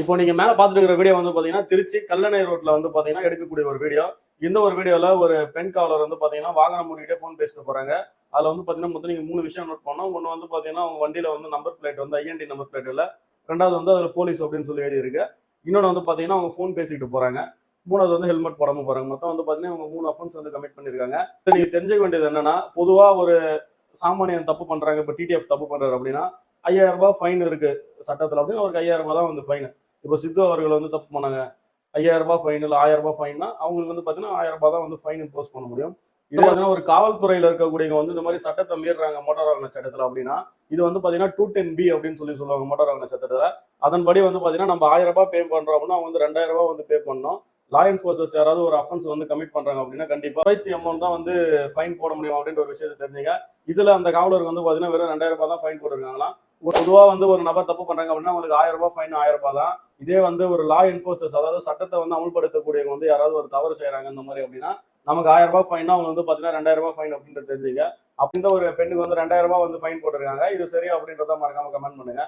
இப்போ நீங்க மேல பாத்துட்டு இருக்கிற வீடியோ வந்து பாத்தீங்கன்னா திருச்சி கல்லணை ரோட்ல வந்து பாத்தீங்கன்னா எடுக்கக்கூடிய ஒரு வீடியோ இந்த ஒரு வீடியோல ஒரு பெண் காவலர் வந்து பாத்தீங்கன்னா வாகனம் மூடிட்டே ஃபோன் பேசிட்டு போறாங்க. அதுல வந்து பாத்தீங்கன்னா மொத்தம் நீங்க மூணு விஷயம் நோட் பண்ணோம் ஒன்னு வந்து பாத்தீங்கன்னா அவங்க வண்டியில வந்து நம்பர் பிளேட் வந்து ஐஎன்டி நம்பர் பிளேட் இல்ல. ரெண்டாவது வந்து அதுல போலீஸ் அப்படின்னு சொல்லி எழுதி இருக்கு இன்னொன்று வந்து பாத்தீங்கன்னா அவங்க ஃபோன் பேசிக்கிட்டு போறாங்க. மூணாவது வந்து ஹெல்மெட் போடாம போறாங்க. மொத்தம் வந்து பாத்தீங்கன்னா அவங்க மூணு அஃபன்ஸ் வந்து கமிட் பண்ணிருக்காங்க இதுல நீங்க தெரிஞ்சுக்க வேண்டியது என்னன்னா பொதுவா ஒரு சாமானியன் தப்பு பண்றாங்க. இப்போ டிடிஎஃப் தப்பு பண்றாரு அப்படின்னா ஐயாயிரம் ரூபாய் ஃபைன் இருக்கு சட்டத்தில் அப்படின்னு அவருக்கு ஐயாயிரம் ரூபாய் தான் வந்து ஃபைன் இப்போ சித்து அவர்கள் வந்து தப்பு பண்ணாங்க. ஐயாயிரம் ரூபாய் ஃபைன் இல்லை ஆயிரம் ரூபாய் ஃபைன்னா அவங்களுக்கு வந்து பார்த்தீங்கன்னா ஆயிரம் ரூபாய் தான் வந்து ஃபைன் இம்போஸ் பண்ண முடியும். இது பார்த்தீங்கன்னா ஒரு காவல்துறையில் இருக்கக்கூடியவங்க வந்து இந்த மாதிரி சட்டத்தை மீறுறாங்க மோட்டார் வாகன சட்டத்தில் அப்படின்னா இது வந்து பார்த்தீங்கன்னா டூ டென் பி அப்படின்னு சொல்லி சொல்லுவாங்க மோட்டார் வாகன சட்டத்தில். அதன்படி வந்து பார்த்தீங்கன்னா நம்ம ஆயிரம் ரூபாய் பே பண்ணுறோம் அப்படின்னா அவங்க வந்து ரெண்டாயிரம் ரூபாய் வந்து பே பண்ணோம் லா என்ஃபோர்ஸர்ஸ் யாராவது ஒரு அஃபென்ஸ் வந்து கமிட் பண்ணுறாங்க அப்படின்னா கண்டிப்பாக ஃபைஸ்டி அமௌண்ட் தான் வந்து ஃபைன் போட முடியும் அப்படின்ற ஒரு விஷயத்தை தெரிஞ்சுங்க. இதுல அந்த காவலருக்கு வந்து பார்த்தீங்கன்னா வெறும் ரெண்டாயிரம் ரூபாய் தான் ஃபைன் போட்டிருக்காங்களா பொதுவாக வந்து ஒரு நபர் தப்பு பண்ணுறாங்க அப்படின்னா அவங்களுக்கு ஆயிரம் ரூபாய் ஃபைன் ஆயிரம் ரூபாய் தான். இதே வந்து ஒரு லா என்ஃபோர்ஸர்ஸ் அதாவது சட்டத்தை வந்து அமல்படுத்தக்கூடியவங்க வந்து யாராவது ஒரு தவறு செய்யறாங்க இந்த மாதிரி அப்படின்னா நமக்கு ஆயிரம் ரூபாய் ஃபைனா அவங்க வந்து பாத்தீங்கன்னா ரெண்டாயிரம் ரூபாய் ஃபைன் அப்படின்றது தெரிஞ்சுங்க. அப்படின்ற ஒரு பெண்ணுக்கு வந்து ரெண்டாயிரம் ரூபாய் வந்து ஃபைன் போட்டிருக்காங்க. இது சரி அப்படின்றத மறக்காம கமெண்ட் பண்ணுங்க.